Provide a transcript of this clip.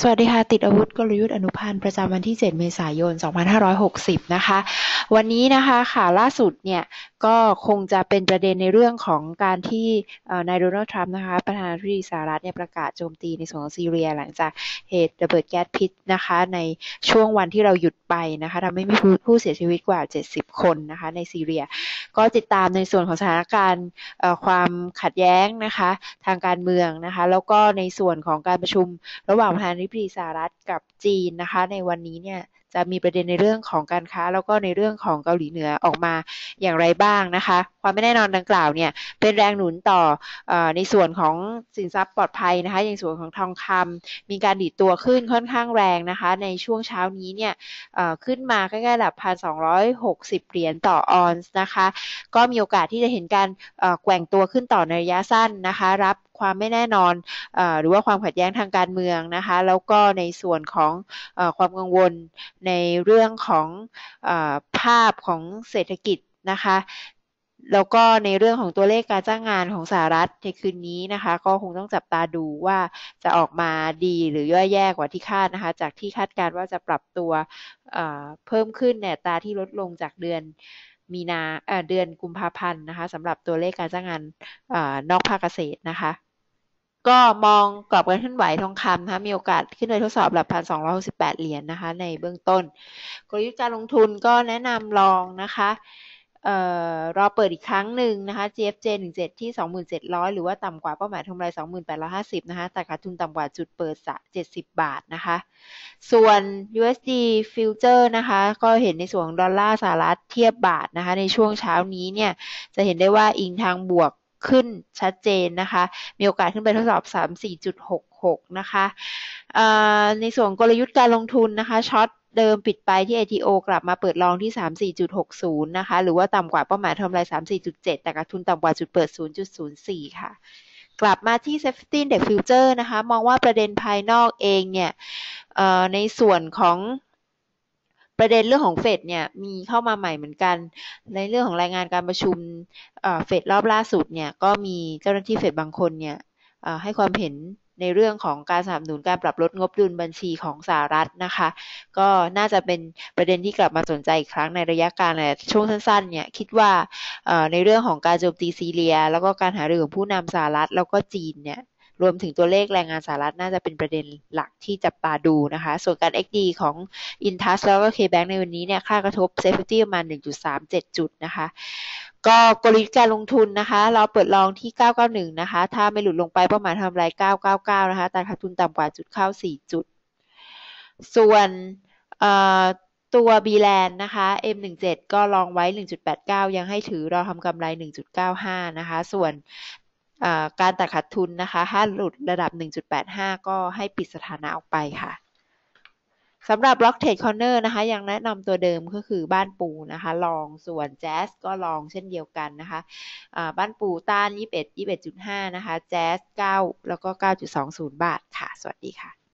สวัสดีค่ะ ติดอาวุธกลยุทธ์อนุพันธ์ประจำวันที่ 7 เมษายน 2560 นะคะ วันนี้นะคะข่าวล่าสุดเนี่ยก็คงจะเป็นประเด็นในเรื่องของการที่นายโดนัลด์ทรัมป์นะคะ ประธานาธิบดีสหรัฐเนี่ยประกาศโจมตีในส่วนของซีเรีย หลังจากเหตุระเบิดแก๊สพิษนะคะ ในช่วงวันที่เราหยุดไปนะคะทำให้มีผู้เสียชีวิตกว่า 70 คนนะคะในซีเรีย ก็ติดตามในส่วนของสถานการณ์ความขัดแย้งนะคะทางการเมืองนะคะ แล้วก็ในส่วนของการประชุมระหว่างประธานาธิบดีสหรัฐกับจีนนะคะ ในวันนี้เนี่ยจะมีประเด็นในเรื่องของการค้า แล้วก็ในเรื่องของเกาหลีเหนือออกมาอย่างไรบ้างนะคะ ความไม่แน่นอนดังกล่าวเนี่ยเป็นแรงหนุนต่ออในส่วนของสินทรัพย์ปลอดภัยนะคะอย่างส่วนของทองคำมีการดีดตัวขึ้นค่อนข้างแรงนะคะ ในช่วงเช้านี้เนี่ยขึ้นมาใกล้ๆระดับพันสองร้อยหกสิบเหรียญต่อออนซ์นะคะ ก็มีโอกาสที่จะเห็นการแกว่งตัวขึ้นต่อในระยะสั้นนะคะ รับ ความไม่แน่นอนอหรือว่าความขัดแย้งทางการเมืองนะคะ แล้วก็ในส่วนของอความกังวลในเรื่องของอภาพของเศรษฐกิจนะคะแล้วก็ในเรื่องของตัวเลขการจ้างงานของสหรัฐในคืนนี้นะคะ ก็คงต้องจับตาดูว่าจะออกมาดีหรือย่อยแย่กว่าที่คาดนะคะ จากที่คาดการว่าจะปรับตัวเพิ่มขึ้นเนี่ยตาที่ลดลงจากเดือนมีนาเดือนกุมภาพันธ์นะคะสำหรับตัวเลขการจ้างงานอนอกภาคเกษตรนะคะ ก็มองกรอบการเคลื่อนไหวทองคำนะคะมีโอกาสขึ้นไปทดสอบระดับพันสองร้อยหกสิบแปดเหรียญนนะคะ ในเบื้องต้นกลยุทธ์การลงทุนก็แนะนำลองนะคะเอ่อรอเปิดอีกครั้งหนึ่งนะคะ GFJ 17ที่ 2700 หรือว่าต่ำกว่าเป้าหมายทำไร 2850 นะคะ แต่ขาดทุนต่ำกว่าจุดเปิดสะ70 บาทนะคะ ส่วน USD Future นะคะ ก็เห็นในส่วนของดอลลาร์สหรัฐเทียบบาทนะคะ ในช่วงเช้านี้เนี่ย จะเห็นได้ว่าอิงทางบวก ขึ้นชัดเจนนะคะ มีโอกาสขึ้นไปทดสอบ 34.66 นะคะในส่วนกลยุทธ์การลงทุนนะคะช็อตเดิมปิดไปที่ ATO กลับมาเปิดลองที่ 34.60 นะคะ หรือว่าต่ำกว่าเป้าหมายทำลาย 34.7 แต่กระทุนต่ำกว่าจุดเปิด 0.04 ค่ะ กลับมาที่ Safety Index Future นะคะ มองว่าประเด็นภายนอกเองเนี่ยในส่วนของ ประเด็นเรื่องของเฟดเนี่ยมีเข้ามาใหม่เหมือนกัน ในเรื่องของรายงานการประชุมเฟดรอบล่าสุดเนี่ยก็มีเจ้าหน้าที่เฟดบางคนเนี่ยให้ความเห็นในเรื่องของการสนับสนุนการปรับลดงบดุลบัญชีของสหรัฐนะคะ ก็น่าจะเป็นประเด็นที่กลับมาสนใจอีกครั้งในระยะการช่วงสั้นๆเนี่ยคิดว่าในเรื่องของการโจมตีซีเรีย แล้วก็การหารือของผู้นำสหรัฐแล้วก็จีนเนี่ย รวมถึงตัวเลขแรงงานสหรัฐน่าจะเป็นประเด็นหลักที่จับตาดูนะคะ ส่วนการ XD ของ Intus แล้วก็ KBank ในวันนี้เนี่ยค่ากระทบ Safety ประมาณ 1.37 จุดนะคะก็กลยุทธ์การลงทุนนะคะ เราเปิดลองที่ 991 นะคะ ถ้าไม่หลุดลงไปเป้าหมายทำไร 999 นะคะแต่ขาดทุนต่ำกว่าจุดเข้า 4 จุด ส่วนตัว b l a n นะคะ M17 ก็ลองไว้ 1.89 ยังให้ถือรอทำกำไร 1.95 นะคะ ส่วน การตัดขาดทุนนะคะถ้าหลุดระดับ 1.85 ก็ให้ปิดสถานะออกไปค่ะสำหรับ Block Trade Corner นะคะ ยังแนะนำตัวเดิมก็คือบ้านปูนะคะ ลองส่วน Jazz ก็ลองเช่นเดียวกันนะคะบ้านปูต้าน 21 21.5 นะคะ Jazz 9แล้วก็ 9.20 บาทค่ะ สวัสดีค่ะ